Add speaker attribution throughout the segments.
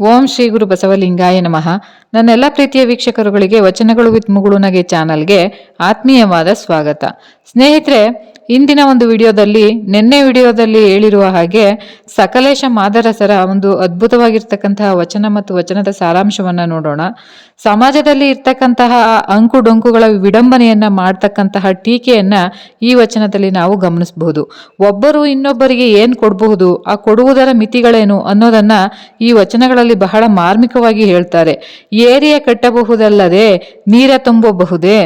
Speaker 1: ಓಂ ಶ್ರೀ ಗುರು ಬಸವಲಿಂಗಾಯ ನಮಃ. ನನ್ನೆಲ್ಲ ಪ್ರೀತಿಯ ವೀಕ್ಷಕರುಗಳಿಗೆ, ವಚನಗಳು ವಿತ್ ಮುಗುಳುನಗೆ ಚಾನಲ್ಗೆ ಆತ್ಮೀಯವಾದ ಸ್ವಾಗತ. ಸ್ನೇಹಿತರೆ, ಇಂದಿನ ಒಂದು ವಿಡಿಯೋದಲ್ಲಿ, ನಿನ್ನೆ ವಿಡಿಯೋದಲ್ಲಿ ಹೇಳಿರುವ ಹಾಗೆ ಸಕಲೇಶ ಮಾದರಸರ ಒಂದು ಅದ್ಭುತವಾಗಿರ್ತಕ್ಕಂತಹ ವಚನ ಮತ್ತು ವಚನದ ಸಾರಾಂಶವನ್ನು ನೋಡೋಣ. ಸಮಾಜದಲ್ಲಿ ಇರ್ತಕ್ಕಂತಹ ಅಂಕು ಡೊಂಕುಗಳ ವಿಡಂಬನೆಯನ್ನ ಮಾಡ್ತಕ್ಕಂತಹ ಟೀಕೆಯನ್ನ ಈ ವಚನದಲ್ಲಿ ನಾವು ಗಮನಿಸಬಹುದು. ಒಬ್ಬರು ಇನ್ನೊಬ್ಬರಿಗೆ ಏನ್ ಕೊಡಬಹುದು, ಆ ಕೊಡುವುದರ ಮಿತಿಗಳೇನು ಅನ್ನೋದನ್ನ ಈ ವಚನಗಳಲ್ಲಿ ಬಹಳ ಮಾರ್ಮಿಕವಾಗಿ ಹೇಳ್ತಾರೆ. ಏರಿಯ ಕಟ್ಟಬಹುದಲ್ಲದೆ ನೀರ ತುಂಬಬಹುದೇ,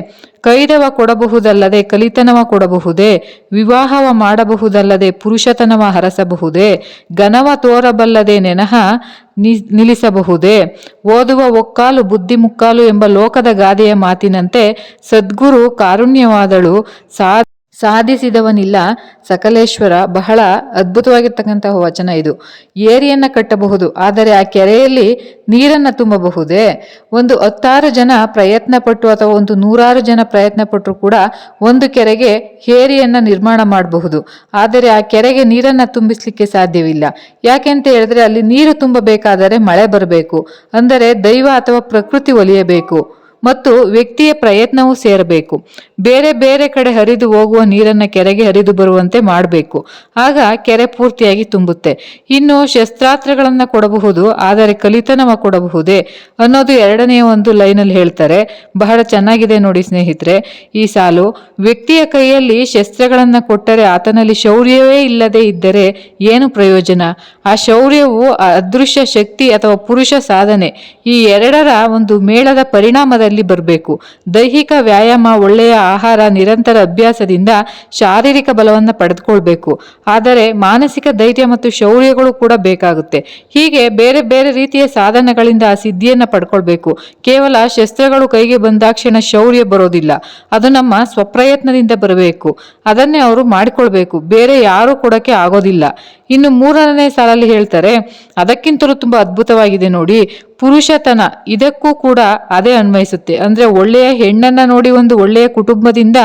Speaker 1: ಕೈದವ ಕೊಡಬಹುದಲ್ಲದೆ ಕಲಿತನವ ಕೊಡಬಹುದೇ, ವಿವಾಹವ ಮಾಡಬಹುದಲ್ಲದೆ ಪುರುಷತನವ ಹರಸಬಹುದೇ, ಘನವ ತೋರಬಲ್ಲದೆ ನೆನಹ ನಿಲ್ಲಿಸಬಹುದೇ? ಓದುವ ಒಕ್ಕಾಲು ಬುದ್ಧಿ ಮುಕ್ಕಾಲು ಎಂಬ ಲೋಕದ ಗಾದೆಯ ಮಾತಿನಂತೆ ಸದ್ಗುರು ಕಾರುಣ್ಯವಾದಳು. ಸಾ ಸಾಧಿಸಿದವನಿಲ್ಲ. ಸಕಲೇಶ್ವರ ಬಹಳ ಅದ್ಭುತವಾಗಿರ್ತಕ್ಕಂತಹ ವಚನ ಇದು. ಏರಿಯನ್ನ ಕಟ್ಟಬಹುದು, ಆದರೆ ಆ ಕೆರೆಯಲ್ಲಿ ನೀರನ್ನ ತುಂಬಬಹುದೇ? ಒಂದು ಹತ್ತಾರು ಜನ ಪ್ರಯತ್ನ ಪಟ್ಟು ಅಥವಾ ಒಂದು ನೂರಾರು ಜನ ಪ್ರಯತ್ನ ಪಟ್ಟರು ಕೂಡ ಒಂದು ಕೆರೆಗೆ ಏರಿಯನ್ನು ನಿರ್ಮಾಣ ಮಾಡಬಹುದು. ಆದರೆ ಆ ಕೆರೆಗೆ ನೀರನ್ನ ತುಂಬಿಸಲಿಕ್ಕೆ ಸಾಧ್ಯವಿಲ್ಲ. ಯಾಕೆಂತ ಹೇಳಿದ್ರೆ ಅಲ್ಲಿ ನೀರು ತುಂಬಬೇಕಾದರೆ ಮಳೆ ಬರಬೇಕು, ಅಂದರೆ ದೈವ ಅಥವಾ ಪ್ರಕೃತಿ ಒಲಿಯಬೇಕು, ಮತ್ತು ವ್ಯಕ್ತಿಯ ಪ್ರಯತ್ನವೂ ಸೇರಬೇಕು. ಬೇರೆ ಬೇರೆ ಕಡೆ ಹರಿದು ಹೋಗುವ ನೀರನ್ನ ಕೆರೆಗೆ ಹರಿದು ಬರುವಂತೆ ಮಾಡಬೇಕು. ಆಗ ಕೆರೆ ಪೂರ್ತಿಯಾಗಿ ತುಂಬುತ್ತೆ. ಇನ್ನು ಶಸ್ತ್ರಾಸ್ತ್ರಗಳನ್ನು ಕೊಡಬಹುದು, ಆದರೆ ಕಲಿತನವ ಕೊಡಬಹುದೇ ಅನ್ನೋದು ಎರಡನೆಯ ಒಂದು ಲೈನಲ್ಲಿ ಹೇಳ್ತಾರೆ. ಬಹಳ ಚೆನ್ನಾಗಿದೆ ನೋಡಿ ಸ್ನೇಹಿತರೆ, ಈ ಸಾಲು. ವ್ಯಕ್ತಿಯ ಕೈಯಲ್ಲಿ ಶಸ್ತ್ರಗಳನ್ನು ಕೊಟ್ಟರೆ ಆತನಲ್ಲಿ ಶೌರ್ಯವೇ ಇಲ್ಲದೆ ಇದ್ದರೆ ಏನು ಪ್ರಯೋಜನ? ಆ ಶೌರ್ಯವು ಅದೃಶ್ಯ ಶಕ್ತಿ ಅಥವಾ ಪುರುಷ ಸಾಧನೆ. ಈ ಎರಡರ ಒಂದು ಮೇಳದ ಪರಿಣಾಮದಲ್ಲಿ ಬರಬೇಕು. ದೈಹಿಕ ವ್ಯಾಯಾಮ ಒಳ್ಳೆಯ ಆಹಾರ ನಿರಂತರ ಅಭ್ಯಾಸದಿಂದ ಶಾರೀರಿಕ ಬಲವನ್ನು ಪಡೆದುಕೊಳ್ಬೇಕು. ಆದರೆ ಮಾನಸಿಕ ಧೈರ್ಯ ಮತ್ತು ಶೌರ್ಯಗಳು ಕೂಡ ಬೇಕಾಗುತ್ತೆ. ಹೀಗೆ ಬೇರೆ ಬೇರೆ ರೀತಿಯ ಸಾಧನಗಳಿಂದ ಆ ಸಿದ್ಧಿಯನ್ನ ಪಡ್ಕೊಳ್ಬೇಕು. ಕೇವಲ ಶಸ್ತ್ರಗಳು ಕೈಗೆ ಬಂದಾಕ್ಷಣ ಶೌರ್ಯ ಬರೋದಿಲ್ಲ. ಅದು ನಮ್ಮ ಸ್ವಪ್ರಯತ್ನದಿಂದ ಬರಬೇಕು. ಅದನ್ನೇ ಅವರು ಮಾಡಿಕೊಳ್ಬೇಕು. ಬೇರೆ ಯಾರು ಕೊಡಕ್ಕೆ ಆಗೋದಿಲ್ಲ. ಇನ್ನು ಮೂರನೇ ಸಾಲಲ್ಲಿ ಹೇಳ್ತಾರೆ, ಅದಕ್ಕಿಂತಲೂ ತುಂಬಾ ಅದ್ಭುತವಾಗಿದೆ ನೋಡಿ. ಪುರುಷತನ ಇದಕ್ಕೂ ಕೂಡ ಅದೇ ಅನ್ವಯಿಸುತ್ತೆ. ಅಂದ್ರೆ ಒಳ್ಳೆಯ ಹೆಣ್ಣನ್ನ ನೋಡಿ ಒಂದು ಒಳ್ಳೆಯ ಕುಟುಂಬದಿಂದ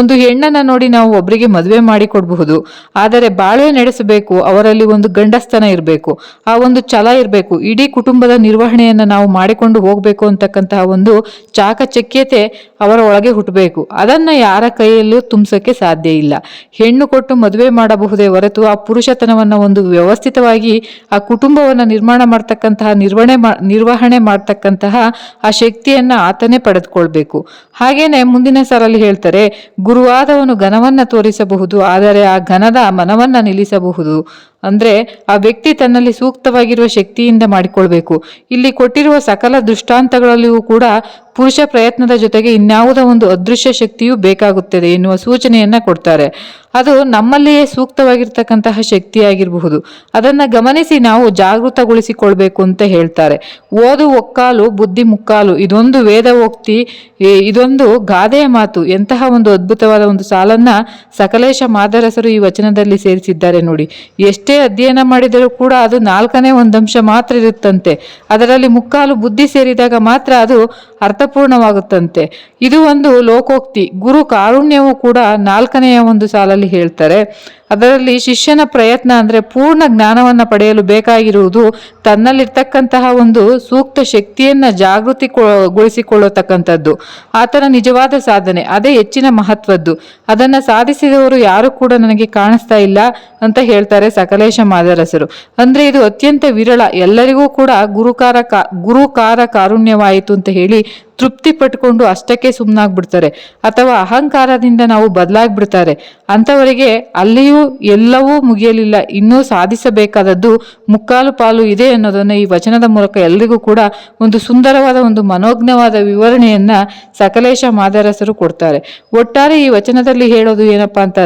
Speaker 1: ಒಂದು ಹೆಣ್ಣನ್ನ ನೋಡಿ ನಾವು ಒಬ್ಬರಿಗೆ ಮದುವೆ ಮಾಡಿಕೊಡಬಹುದು. ಆದರೆ ಬಾಳ್ವೆ ನಡೆಸಬೇಕು, ಅವರಲ್ಲಿ ಒಂದು ಗಂಡಸ್ತನ ಇರಬೇಕು, ಆ ಒಂದು ಛಲ ಇರಬೇಕು, ಇಡೀ ಕುಟುಂಬದ ನಿರ್ವಹಣೆಯನ್ನು ನಾವು ಮಾಡಿಕೊಂಡು ಹೋಗಬೇಕು ಅಂತಕ್ಕಂತಹ ಒಂದು ಚಾಕಚಕ್ಯತೆ ಅವರ ಒಳಗೆ ಹುಟ್ಟಬೇಕು. ಅದನ್ನ ಯಾರ ಕೈಯಲ್ಲೂ ತುಂಬಿಸೋಕ್ಕೆ ಸಾಧ್ಯ ಇಲ್ಲ. ಹೆಣ್ಣು ಕೊಟ್ಟು ಮದುವೆ ಮಾಡಬಹುದೇ ಹೊರತು ಆ ಪುರುಷತನವನ್ನ ಒಂದು ವ್ಯವಸ್ಥಿತವಾಗಿ ಆ ಕುಟುಂಬವನ್ನ ನಿರ್ಮಾಣ ಮಾಡ್ತಕ್ಕಂತಹ ನಿರ್ವಹಣೆ ನಿರ್ವಹಣೆ ಮಾಡ್ತಕ್ಕಂತಹ ಆ ಶಕ್ತಿಯನ್ನ ಆತನೇ ಪಡೆದುಕೊಳ್ಬೇಕು. ಹಾಗೇನೆ ಮುಂದಿನ ಸಾಲಲ್ಲಿ ಹೇಳ್ತಾರೆ, ಗುರುವಾದವನು ಘನವನ್ನ ತೋರಿಸಬಹುದು, ಆದರೆ ಆ ಘನದ ಮನವನ್ನ ನಿಲ್ಲಿಸಬಹುದು. ಅಂದ್ರೆ ಆ ವ್ಯಕ್ತಿ ತನ್ನಲ್ಲಿ ಸೂಕ್ತವಾಗಿರುವ ಶಕ್ತಿಯಿಂದ ಮಾಡಿಕೊಳ್ಬೇಕು. ಇಲ್ಲಿ ಕೊಟ್ಟಿರುವ ಸಕಲ ದೃಷ್ಟಾಂತಗಳಲ್ಲಿಯೂ ಕೂಡ ಪುರುಷ ಪ್ರಯತ್ನದ ಜೊತೆಗೆ ಇನ್ಯಾವುದೋ ಒಂದು ಅದೃಶ್ಯ ಶಕ್ತಿಯೂ ಬೇಕಾಗುತ್ತದೆ ಎನ್ನುವ ಸೂಚನೆಯನ್ನ ಕೊಡ್ತಾರೆ. ಅದು ನಮ್ಮಲ್ಲಿಯೇ ಸೂಕ್ತವಾಗಿರ್ತಕ್ಕಂತಹ ಶಕ್ತಿಯಾಗಿರಬಹುದು. ಅದನ್ನ ಗಮನಿಸಿ ನಾವು ಜಾಗೃತಗೊಳಿಸಿಕೊಳ್ಬೇಕು ಅಂತ ಹೇಳ್ತಾರೆ. ಓದು ಒಕ್ಕಾಲು, ಬುದ್ಧಿ ಮುಕ್ಕಾಲು, ಇದೊಂದು ವೇದವೋಕ್ತಿ ಈ- ಇದೊಂದು ಗಾದೆಯ ಮಾತು, ಎಂತಹ ಒಂದು ಅದ್ಭುತವಾದ ಒಂದು ಸಾಲನ್ನ ಸಕಲೇಶ ಮಾದರಸರು ಈ ವಚನದಲ್ಲಿ ಸೇರಿಸಿದ್ದಾರೆ ನೋಡಿ. ಎಷ್ಟೇ ಅಧ್ಯಯನ ಮಾಡಿದರೂ ಕೂಡ ಅದು ನಾಲ್ಕನೇ ಒಂದಂಶ ಮಾತ್ರ ಇರುತ್ತಂತೆ. ಅದರಲ್ಲಿ ಮುಕ್ಕಾಲು ಬುದ್ಧಿ ಸೇರಿದಾಗ ಮಾತ್ರ ಅದು ಅರ್ಥಪೂರ್ಣವಾಗುತ್ತಂತೆ. ಇದು ಒಂದು ಲೋಕೋಕ್ತಿ. ಗುರು ಕಾರುಣ್ಯವು ಕೂಡ ನಾಲ್ಕನೆಯ ಒಂದು ಸಾಲಲ್ಲಿ ಹೇಳ್ತಾರೆ. ಅದರಲ್ಲಿ ಶಿಷ್ಯನ ಪ್ರಯತ್ನ ಅಂದ್ರೆ ಪೂರ್ಣ ಜ್ಞಾನವನ್ನ ಪಡೆಯಲು ಬೇಕಾಗಿರುವುದು ತನ್ನಲ್ಲಿರ್ತಕ್ಕಂತಹ ಒಂದು ಸೂಕ್ತ ಶಕ್ತಿಯನ್ನ ಜಾಗೃತಿಗೊಳಿಸಿಕೊಳ್ಳತಕ್ಕಂಥದ್ದು ಆತನ ನಿಜವಾದ ಸಾಧನೆ. ಅದೇ ಹೆಚ್ಚಿನ ಮಹತ್ವದ್ದು. ಅದನ್ನ ಸಾಧಿಸಿದವರು ಯಾರು ಕೂಡ ನನಗೆ ಕಾಣಿಸ್ತಾ ಇಲ್ಲ ಅಂತ ಹೇಳ್ತಾರೆ ಸಕಲೇಶ ಮಾದರಸರು. ಅಂದ್ರೆ ಇದು ಅತ್ಯಂತ ವಿರಳ ಎಲ್ಲರಿಗೂ ಕೂಡ ಗುರುಕಾರ ಗುರುಕಾರ ಕಾರುಣ್ಯವಾಯಿತು ಅಂತ ಹೇಳಿ ತೃಪ್ತಿ ಪಟ್ಕೊಂಡು ಅಷ್ಟಕ್ಕೆ ಸುಮ್ಮನಾಗ್ಬಿಡ್ತಾರೆ ಅಥವಾ ಅಹಂಕಾರದಿಂದ ನಾವು ಬದಲಾಗ್ಬಿಡ್ತಾರೆ. ಅಂಥವರಿಗೆ ಅಲ್ಲಿಯೂ ಎಲ್ಲವೂ ಮುಗಿಯಲಿಲ್ಲ. ಇನ್ನೂ ಸಾಧಿಸಬೇಕಾದದ್ದು ಮುಕ್ಕಾಲು ಪಾಲು ಇದೆ ಅನ್ನೋದನ್ನ ಈ ವಚನದ ಮೂಲಕ ಎಲ್ರಿಗೂ ಕೂಡ ಒಂದು ಸುಂದರವಾದ ಒಂದು ಮನೋಜ್ಞವಾದ ವಿವರಣೆಯನ್ನ ಸಕಲೇಶ ಮಾದರಸರು ಕೊಡ್ತಾರೆ. ಒಟ್ಟಾರೆ ಈ ವಚನದಲ್ಲಿ ಹೇಳೋದು ಏನಪ್ಪಾ ಅಂತ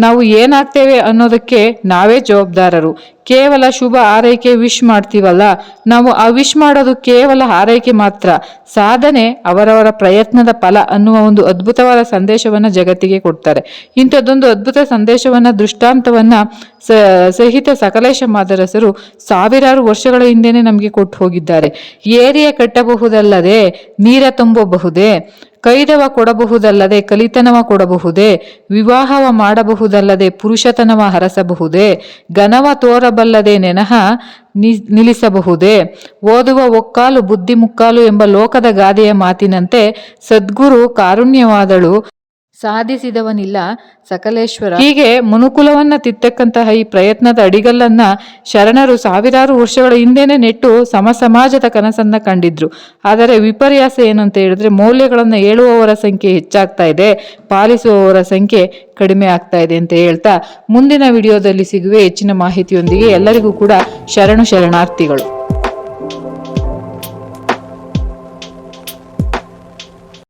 Speaker 1: ನಾವು ಏನಾಗ್ತೇವೆ ಅನ್ನೋದಕ್ಕೆ ನಾವೇ ಜವಾಬ್ದಾರರು. ಕೇವಲ ಶುಭ ಆರೈಕೆ ವಿಶ್ ಮಾಡ್ತೀವಲ್ಲ? ನಾವು ಆ ವಿಶ್ ಮಾಡೋದು ಕೇವಲ ಆರೈಕೆ ಮಾತ್ರ. ಸಾಧನೆ ಅವರವರ ಪ್ರಯತ್ನದ ಫಲ ಅನ್ನುವ ಒಂದು ಅದ್ಭುತವಾದ ಸಂದೇಶವನ್ನ ಜಗತ್ತಿಗೆ ಕೊಡ್ತಾರೆ. ಇಂಥದ್ದೊಂದು ಅದ್ಭುತ ಸಂದೇಶವನ್ನ, ದೃಷ್ಟಾಂತವನ್ನು ಸಹಿತ ಸಕಲೇಶ ಮಾದರಸರು ಸಾವಿರಾರು ವರ್ಷಗಳ ಹಿಂದೆನೆ ನಮಗೆ ಕೊಟ್ಟು ಹೋಗಿದ್ದಾರೆ. ಏರಿಯ ಕಟ್ಟಬಹುದಲ್ಲದೆ, ನೀರ ತುಂಬಬಹುದೇ? ಕೈದವ ಕೊಡಬಹುದಲ್ಲದೆ ಕಲಿತನವ ಕೊಡಬಹುದೇ? ವಿವಾಹವ ಮಾಡಬಹುದಲ್ಲದೆ ಪುರುಷತನವ ಹರಸಬಹುದೇ? ಘನವ ತೋರಬಲ್ಲದೆ ನೆನಹ ನಿಲ್ಲಿಸಬಹುದೇ? ಓದುವ ಒಕ್ಕಾಲು, ಬುದ್ಧಿ ಮುಕ್ಕಾಲು ಎಂಬ ಲೋಕದ ಗಾದೆಯ ಮಾತಿನಂತೆ ಸದ್ಗುರು ಕಾರುಣ್ಯವಾದಳು. ಸಾಧಿಸಿದವನಿಲ್ಲ ಸಕಲೇಶ್ವರ. ಹೀಗೆ ಮನುಕುಲವನ್ನ ತಿತ್ತಕ್ಕಂತಹ ಈ ಪ್ರಯತ್ನದ ಅಡಿಗಲ್ಲನ್ನ ಶರಣರು ಸಾವಿರಾರು ವರ್ಷಗಳ ಹಿಂದೆನೆ ನೆಟ್ಟು ಸಮ ಸಮಾಜದ ಕನಸನ್ನ ಕಂಡಿದ್ರು. ಆದರೆ ವಿಪರ್ಯಾಸ ಏನು ಅಂತ ಹೇಳಿದ್ರೆ ಮೌಲ್ಯಗಳನ್ನ ಹೇಳುವವರ ಸಂಖ್ಯೆ ಹೆಚ್ಚಾಗ್ತಾ ಇದೆ, ಪಾಲಿಸುವವರ ಸಂಖ್ಯೆ ಕಡಿಮೆ ಆಗ್ತಾ ಇದೆ ಅಂತ ಹೇಳ್ತಾ ಮುಂದಿನ ವಿಡಿಯೋದಲ್ಲಿ ಸಿಗುವೆ ಹೆಚ್ಚಿನ ಮಾಹಿತಿಯೊಂದಿಗೆ ಎಲ್ಲರಿಗೂ ಕೂಡ ಶರಣು ಶರಣಾರ್ಥಿಗಳು.